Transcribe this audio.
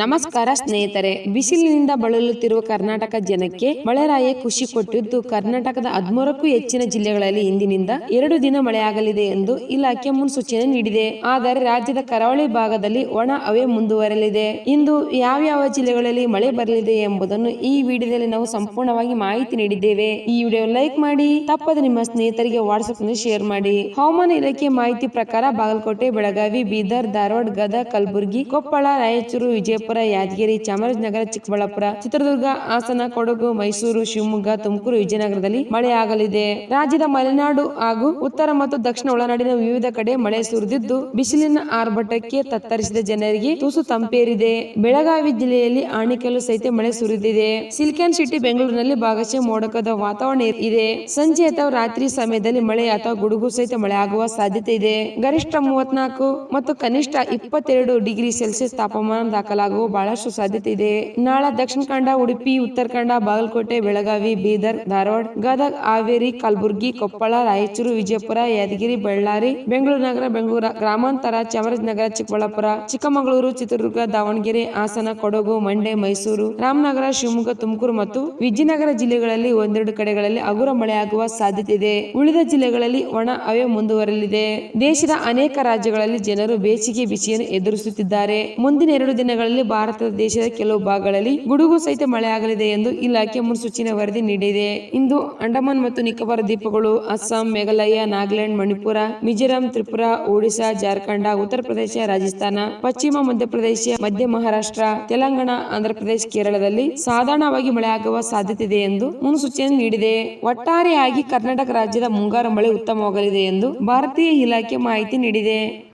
ನಮಸ್ಕಾರ ಸ್ನೇಹಿತರೆ, ಬಿಸಿಲಿನಿಂದ ಬಳಲುತ್ತಿರುವ ಕರ್ನಾಟಕ ಜನಕ್ಕೆ ಮಳೆರಾಯ ಖುಷಿ ಕೊಟ್ಟಿದ್ದು ಕರ್ನಾಟಕದ ಹದಿಮೂರಕ್ಕೂ ಹೆಚ್ಚಿನ ಜಿಲ್ಲೆಗಳಲ್ಲಿ ಇಂದಿನಿಂದ ಎರಡು ದಿನ ಮಳೆಯಾಗಲಿದೆ ಎಂದು ಇಲಾಖೆ ಮುನ್ಸೂಚನೆ ನೀಡಿದೆ. ಆದರೆ ರಾಜ್ಯದ ಕರಾವಳಿ ಭಾಗದಲ್ಲಿ ಒಣ ಹವೆ ಮುಂದುವರೆಯಲಿದೆ. ಇಂದು ಯಾವ್ಯಾವ ಜಿಲ್ಲೆಗಳಲ್ಲಿ ಮಳೆ ಬರಲಿದೆ ಎಂಬುದನ್ನು ಈ ವಿಡಿಯೋದಲ್ಲಿ ನಾವು ಸಂಪೂರ್ಣವಾಗಿ ಮಾಹಿತಿ ನೀಡಿದ್ದೇವೆ. ಈ ವಿಡಿಯೋ ಲೈಕ್ ಮಾಡಿ, ತಪ್ಪದೆ ನಿಮ್ಮ ಸ್ನೇಹಿತರಿಗೆ ವಾಟ್ಸ್ಆಪ್ನಲ್ಲಿ ಶೇರ್ ಮಾಡಿ. ಹವಾಮಾನ ಇಲಾಖೆ ಮಾಹಿತಿ ಪ್ರಕಾರ ಬಾಗಲಕೋಟೆ, ಬೆಳಗಾವಿ, ಬೀದರ್, ಧಾರವಾಡ, ಗದಗ, ಕಲಬುರಗಿ, ಕೊಪ್ಪಳ, ರಾಯಚೂರು, ವಿಜಯಪುರ ಯಾದಗಿರಿ, ಚಾಮರಾಜನಗರ, ಚಿಕ್ಕಬಳ್ಳಾಪುರ, ಚಿತ್ರದುರ್ಗ, ಹಾಸನ, ಕೊಡಗು, ಮೈಸೂರು, ಶಿವಮೊಗ್ಗ, ತುಮಕೂರು, ವಿಜಯನಗರದಲ್ಲಿ ಮಳೆ ಆಗಲಿದೆ ರಾಜ್ಯದ ಮಲೆನಾಡು ಹಾಗೂ ಉತ್ತರ ಮತ್ತು ದಕ್ಷಿಣ ಒಳನಾಡಿನ ವಿವಿಧ ಕಡೆ ಮಳೆ ಸುರಿದಿದ್ದು, ಬಿಸಿಲಿನ ಆರ್ಭಟಕ್ಕೆ ತತ್ತರಿಸಿದ ಜನರಿಗೆ ತುಸು ತಂಪೇರಿದೆ. ಬೆಳಗಾವಿ ಜಿಲ್ಲೆಯಲ್ಲಿ ಆಣಿಕಲ್ಲು ಸಹಿತ ಮಳೆ ಸುರಿದಿದೆ. ಸಿಲ್ಕೆನ್ ಸಿಟಿ, ಬೆಂಗಳೂರಿನಲ್ಲಿ ಭಾಗಶಃ ಮೋಡಕದ ವಾತಾವರಣ ಇದೆ. ಸಂಜೆ ಅಥವಾ ರಾತ್ರಿ ಸಮಯದಲ್ಲಿ ಮಳೆ ಅಥವಾ ಗುಡುಗು ಸಹಿತ ಮಳೆ ಆಗುವ ಸಾಧ್ಯತೆ ಇದೆ. ಗರಿಷ್ಠ ಮೂವತ್ನಾಲ್ಕು ಮತ್ತು ಕನಿಷ್ಠ ಇಪ್ಪತ್ತೆರಡು ಡಿಗ್ರಿ ಸೆಲ್ಸಿಯಸ್ ತಾಪಮಾನ ದಾಖಲಾಗುವ ಬಹಳಷ್ಟು ಸಾಧ್ಯತೆ ಇದೆ. ನಾಳೆ, ದಕ್ಷಿಣ ಕನ್ನಡ, ಉಡುಪಿ, ಉತ್ತರ ಕನ್ನಡ, ಬಾಗಲಕೋಟೆ, ಬೆಳಗಾವಿ, ಬೀದರ್, ಧಾರವಾಡ, ಗದಗ, ಹಾವೇರಿ, ಕಲಬುರಗಿ, ಕೊಪ್ಪಳ, ರಾಯಚೂರು, ವಿಜಯಪುರ, ಯಾದಗಿರಿ, ಬಳ್ಳಾರಿ, ಬೆಂಗಳೂರು ನಗರ, ಬೆಂಗಳೂರು ಗ್ರಾಮಾಂತರ, ಚಾಮರಾಜನಗರ, ಚಿಕ್ಕಬಳ್ಳಾಪುರ, ಚಿಕ್ಕಮಗಳೂರು, ಚಿತ್ರದುರ್ಗ, ದಾವಣಗೆರೆ, ಹಾಸನ, ಕೊಡಗು, ಮಂಡ್ಯ, ಮೈಸೂರು, ರಾಮನಗರ, ಶಿವಮೊಗ್ಗ, ತುಮಕೂರು ಮತ್ತು ವಿಜಯನಗರ ಜಿಲ್ಲೆಗಳಲ್ಲಿ ಒಂದೆರಡು ಕಡೆಗಳಲ್ಲಿ ಹಗುರ ಮಳೆಯಾಗುವ ಸಾಧ್ಯತೆ ಇದೆ. ಉಳಿದ ಜಿಲ್ಲೆಗಳಲ್ಲಿ ಒಣ ಹವೆ ಮುಂದುವರಲಿದೆ ದೇಶದ ಅನೇಕ ರಾಜ್ಯಗಳಲ್ಲಿ ಜನರು ಬೇಸಿಗೆ ಬಿಸಿಯನ್ನು ಎದುರಿಸುತ್ತಿದ್ದಾರೆ. ಮುಂದಿನ ಎರಡು ದಿನಗಳಲ್ಲಿ ಭಾರತದ ದೇಶದ ಕೆಲವು ಭಾಗಗಳಲ್ಲಿ ಗುಡುಗು ಸಹಿತ ಮಳೆಯಾಗಲಿದೆ ಎಂದು ಇಲಾಖೆ ಮುನ್ಸೂಚನೆ ವರದಿ ನೀಡಿದೆ. ಇಂದು ಅಂಡಮಾನ್ ಮತ್ತು ನಿಕೋಬಾರ್ ದ್ವೀಪಗಳು ಅಸ್ಸಾಂ, ಮೇಘಾಲಯ, ನಾಗಾಲ್ಯಾಂಡ್, ಮಣಿಪುರ, ಮಿಜೋರಾಂ, ತ್ರಿಪುರಾ, ಒಡಿಶಾ, ಜಾರ್ಖಂಡ, ಉತ್ತರ ಪ್ರದೇಶ, ರಾಜಸ್ಥಾನ, ಪಶ್ಚಿಮ ಮಧ್ಯಪ್ರದೇಶ, ಮಧ್ಯ ಮಹಾರಾಷ್ಟ್ರ, ತೆಲಂಗಾಣ ಆಂಧ್ರಪ್ರದೇಶ ಕೇರಳದಲ್ಲಿ ಸಾಧಾರಣವಾಗಿ ಮಳೆಯಾಗುವ ಸಾಧ್ಯತೆ ಇದೆ ಎಂದು ಮುನ್ಸೂಚನೆ ನೀಡಿದೆ. ಒಟ್ಟಾರೆಯಾಗಿ ಕರ್ನಾಟಕ ರಾಜ್ಯದ ಮುಂಗಾರು ಮಳೆ ಉತ್ತಮವಾಗಲಿದೆ ಎಂದು ಭಾರತೀಯ ಇಲಾಖೆ ಮಾಹಿತಿ ನೀಡಿದೆ.